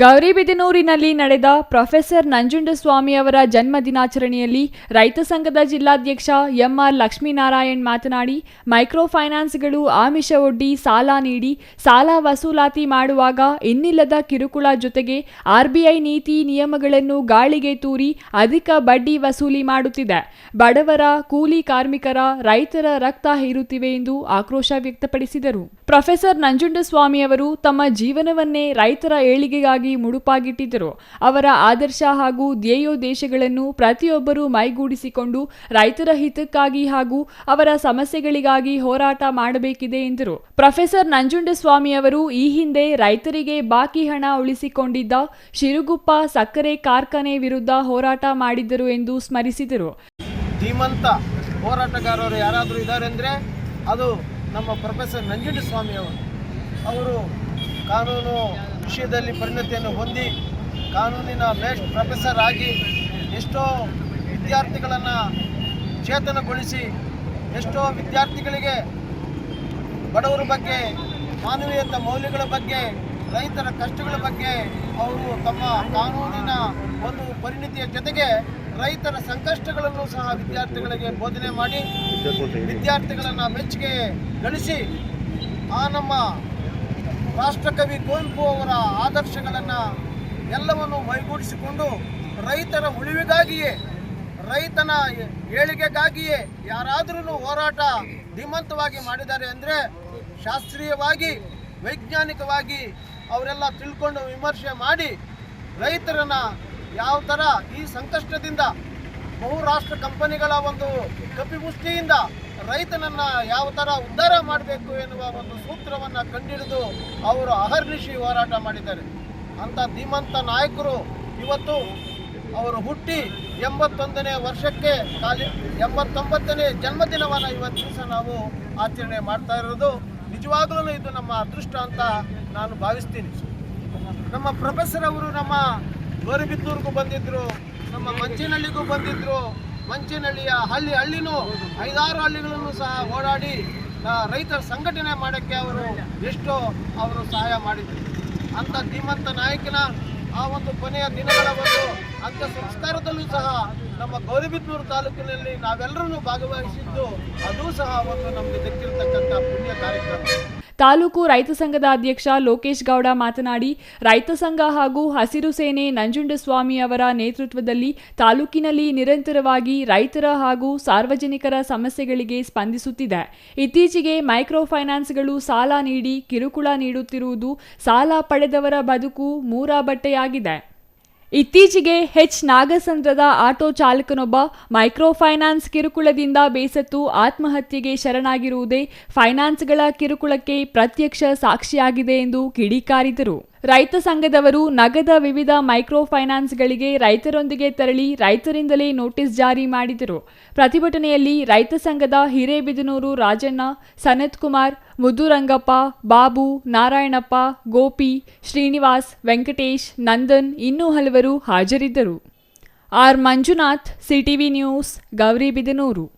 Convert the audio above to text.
ಗೌರಿಬಿದನೂರಿನಲ್ಲಿ ನಡೆದ ಪ್ರೊಫೆಸರ್ ನಂಜುಂಡಸ್ವಾಮಿ ಅವರ ಜನ್ಮ ದಿನಾಚರಣೆಯಲ್ಲಿ ರೈತ ಸಂಘದ ಜಿಲ್ಲಾಧ್ಯಕ್ಷ ಎಂಆರ್ ಲಕ್ಷ್ಮೀನಾರಾಯಣ್ ಮಾತನಾಡಿ ಮೈಕ್ರೋ ಫೈನಾನ್ಸ್ಗಳು ಆಮಿಷ ಒಡ್ಡಿ ಸಾಲ ನೀಡಿ, ಸಾಲ ವಸೂಲಾತಿ ಮಾಡುವಾಗ ಇನ್ನಿಲ್ಲದ ಕಿರುಕುಳ ಜೊತೆಗೆ ಆರ್ಬಿಐ ನೀತಿ ನಿಯಮಗಳನ್ನು ಗಾಳಿಗೆ ತೂರಿ ಅಧಿಕ ಬಡ್ಡಿ ವಸೂಲಿ ಮಾಡುತ್ತಿದೆ. ಬಡವರ, ಕೂಲಿ ಕಾರ್ಮಿಕರ, ರೈತರ ರಕ್ತ ಹೀರುತ್ತಿವೆ ಎಂದು ಆಕ್ರೋಶ ವ್ಯಕ್ತಪಡಿಸಿದರು. ಪ್ರೊಫೆಸರ್ ನಂಜುಂಡಸ್ವಾಮಿ ಅವರು ತಮ್ಮ ಜೀವನವನ್ನೇ ರೈತರ ಏಳಿಗೆಗಾಗಿ ಮುಡುಪಾಗಿಟ್ಟಿದ್ದರು. ಅವರ ಆದರ್ಶ ಹಾಗೂ ಧ್ಯೇಯೋದ್ದೇಶಗಳನ್ನು ಪ್ರತಿಯೊಬ್ಬರೂ ಮೈಗೂಡಿಸಿಕೊಂಡು ರೈತರ ಹಿತಕ್ಕಾಗಿ ಹಾಗೂ ಅವರ ಸಮಸ್ಯೆಗಳಿಗಾಗಿ ಹೋರಾಟ ಮಾಡಬೇಕಿದೆ ಎಂದರು. ಪ್ರೊಫೆಸರ್ ನಂಜುಂಡಸ್ವಾಮಿ ಅವರು ಈ ಹಿಂದೆ ರೈತರಿಗೆ ಬಾಕಿ ಹಣ ಉಳಿಸಿಕೊಂಡಿದ್ದ ಶಿರುಗುಪ್ಪ ಸಕ್ಕರೆ ಕಾರ್ಖಾನೆ ವಿರುದ್ಧ ಹೋರಾಟ ಮಾಡಿದ್ದರು ಎಂದು ಸ್ಮರಿಸಿದರು. ಧೀಮಂತ ಹೋರಾಟಗಾರರು ಯಾರಾದರೂ ಇದ್ದಾರೆ ಅಂದರೆ ಅದು ನಮ್ಮ ಪ್ರೊಫೆಸರ್ ನಂಜುಂಡಸ್ವಾಮಿ ಅವರು. ಅವರು ಕಾನೂನು ವಿಷಯದಲ್ಲಿ ಪರಿಣತಿಯನ್ನು ಹೊಂದಿ ಕಾನೂನಿನ ಬೆಸ್ಟ್ ಪ್ರೊಫೆಸರ್ ಆಗಿ ಎಷ್ಟೋ ವಿದ್ಯಾರ್ಥಿಗಳನ್ನು ಚೇತನಗೊಳಿಸಿ ಎಷ್ಟೋ ವಿದ್ಯಾರ್ಥಿಗಳಿಗೆ ಬಡವರ ಬಗ್ಗೆ ಮಾನವೀಯತ ಮೌಲ್ಯಗಳ ಬಗ್ಗೆ ರೈತರ ಕಷ್ಟಗಳ ಬಗ್ಗೆ ಅವರು ತಮ್ಮ ಕಾನೂನಿನ ಒಂದು ಪರಿಣಿತಿಯ ಜೊತೆಗೆ ರೈತರ ಸಂಕಷ್ಟಗಳನ್ನು ಸಹ ವಿದ್ಯಾರ್ಥಿಗಳಿಗೆ ಬೋಧನೆ ಮಾಡಿ ವಿದ್ಯಾರ್ಥಿಗಳನ್ನು ಮೆಚ್ಚುಗೆ ಗಳಿಸಿ ಆ ನಮ್ಮ ರಾಷ್ಟ್ರಕವಿ ಕುವೆಂಪು ಅವರ ಆದರ್ಶಗಳನ್ನು ಎಲ್ಲವನ್ನು ಮೈಗೂಡಿಸಿಕೊಂಡು ರೈತರ ಉಳಿವಿಗಾಗಿಯೇ, ರೈತನ ಏಳಿಗೆಗಾಗಿಯೇ ಯಾರಾದರೂ ಹೋರಾಟ ಧೀಮಂತವಾಗಿ ಮಾಡಿದ್ದಾರೆ ಅಂದರೆ ಶಾಸ್ತ್ರೀಯವಾಗಿ, ವೈಜ್ಞಾನಿಕವಾಗಿ ಅವರೆಲ್ಲ ತಿಳ್ಕೊಂಡು ವಿಮರ್ಶೆ ಮಾಡಿ ರೈತರನ್ನ ಯಾವ ಥರ ಈ ಸಂಕಷ್ಟದಿಂದ ಬಹುರಾಷ್ಟ್ರ ಕಂಪನಿಗಳ ಒಂದು ಕಪಿಮುಷ್ಟಿಯಿಂದ ರೈತನನ್ನ ಯಾವ ಥರ ಉದ್ಧಾರ ಮಾಡಬೇಕು ಎನ್ನುವ ಒಂದು ಸೂತ್ರವನ್ನು ಕಂಡಿಡಿದು ಅವರು ಅಹರ್ನಿಶಿ ಹೋರಾಟ ಮಾಡಿದ್ದಾರೆ. ಅಂತ ಧೀಮಂತ ನಾಯಕರು ಇವತ್ತು ಅವರು ಹುಟ್ಟಿ ಎಂಬತ್ತೊಂದನೇ ವರ್ಷಕ್ಕೆ ಕಾಲಿ ಎಂಬತ್ತೊಂಬತ್ತನೇ ಜನ್ಮದಿನವನ್ನು ಇವತ್ತು ದಿವಸ ನಾವು ಆಚರಣೆ ಮಾಡ್ತಾ ಇರೋದು. ನಿಜವಾಗ್ಲೂ ಇದು ನಮ್ಮ ಅದೃಷ್ಟ ಅಂತ ನಾನು ಭಾವಿಸ್ತೀನಿ. ನಮ್ಮ ಪ್ರೊಫೆಸರ್ ಅವರು ನಮ್ಮ ಗೌರಿಬಿದ್ದೂರಿಗೂ ಬಂದಿದ್ದರು ನಮ್ಮ ಮಂಚಿನಲ್ಲಿಗೂ ಬಂದಿದ್ದರು ಮಂಚೇನಹಳ್ಳಿಯ ಹಳ್ಳಿ ಹಳ್ಳಿನೂ ಐದಾರು ಹಳ್ಳಿಗಳನ್ನು ಸಹ ಓಡಾಡಿ ರೈತರ ಸಂಘಟನೆ ಮಾಡೋಕ್ಕೆ ಅವರು ಎಷ್ಟೋ ಅವರು ಸಹಾಯ ಮಾಡಿದರು. ಅಂಥ ಧೀಮಂತ ನಾಯಕನ ಆ ಒಂದು ಕೊನೆಯ ದಿನಗಳ ಒಂದು ಅಂತ್ಯ ಸಂಸ್ಕಾರದಲ್ಲೂ ಸಹ ನಮ್ಮ ಗೌರಿಬಿದ್ನೂರು ತಾಲೂಕಿನಲ್ಲಿ ನಾವೆಲ್ಲರೂ ಭಾಗವಹಿಸಿದ್ದು, ಅದೂ ಸಹ ಒಂದು ನಮಗೆ ದಕ್ಕಿರತಕ್ಕಂಥ ಪುಣ್ಯ ಕಾರ್ಯಕ್ರಮ. ತಾಲೂಕು ರೈತ ಸಂಘದ ಅಧ್ಯಕ್ಷ ಲೋಕೇಶ್ ಗೌಡ ಮಾತನಾಡಿ, ರೈತ ಸಂಘ ಹಾಗೂ ಹಸಿರು ಸೇನೆ ನಂಜುಂಡಸ್ವಾಮಿ ಅವರ ನೇತೃತ್ವದಲ್ಲಿ ತಾಲೂಕಿನಲ್ಲಿ ನಿರಂತರವಾಗಿ ರೈತರ ಹಾಗೂ ಸಾರ್ವಜನಿಕರ ಸಮಸ್ಯೆಗಳಿಗೆ ಸ್ಪಂದಿಸುತ್ತಿದೆ. ಇತ್ತೀಚೆಗೆ ಮೈಕ್ರೋ ಫೈನಾನ್ಸ್ಗಳು ಸಾಲ ನೀಡಿ ಕಿರುಕುಳ ನೀಡುತ್ತಿರುವುದು ಸಾಲ ಪಡೆದವರ ಬದುಕು ಮೂರಾಬಟ್ಟೆಯಾಗಿದೆ ಇತ್ತೀಚೆಗೆ ಹೆಚ್ ನಾಗಸಂದ್ರದ ಆಟೋ ಚಾಲಕನೊಬ್ಬ ಮೈಕ್ರೋ ಫೈನಾನ್ಸ್ ಕಿರುಕುಳದಿಂದ ಬೇಸತ್ತು ಆತ್ಮಹತ್ಯೆಗೆ ಶರಣಾಗಿರುವುದೇ ಫೈನಾನ್ಸ್ಗಳ ಕಿರುಕುಳಕ್ಕೆ ಪ್ರತ್ಯಕ್ಷ ಸಾಕ್ಷಿಯಾಗಿದೆ ಎಂದು ಕಿಡಿಕಾರಿದರು. ರೈತ ಸಂಘದವರು ನಗದ ವಿವಿಧ ಮೈಕ್ರೋ ಫೈನಾನ್ಸ್ಗಳಿಗೆ ರೈತರೊಂದಿಗೆ ತೆರಳಿ ರೈತರಿಂದಲೇ ನೋಟಿಸ್ ಜಾರಿ ಮಾಡಿದರು. ಪ್ರತಿಭಟನೆಯಲ್ಲಿ ರೈತ ಸಂಘದ ಹಿರೇಬಿದನೂರು ರಾಜಣ್ಣ, ಸನತ್ ಕುಮಾರ್ ಮುದ್ದುರಂಗಪ್ಪ ಬಾಬು, ನಾರಾಯಣಪ್ಪ, ಗೋಪಿ, ಶ್ರೀನಿವಾಸ್, ವೆಂಕಟೇಶ್, ನಂದನ್ ಇನ್ನೂ ಹಲವರು ಹಾಜರಿದ್ದರು. R Manjunath, CTV news Gauribidanur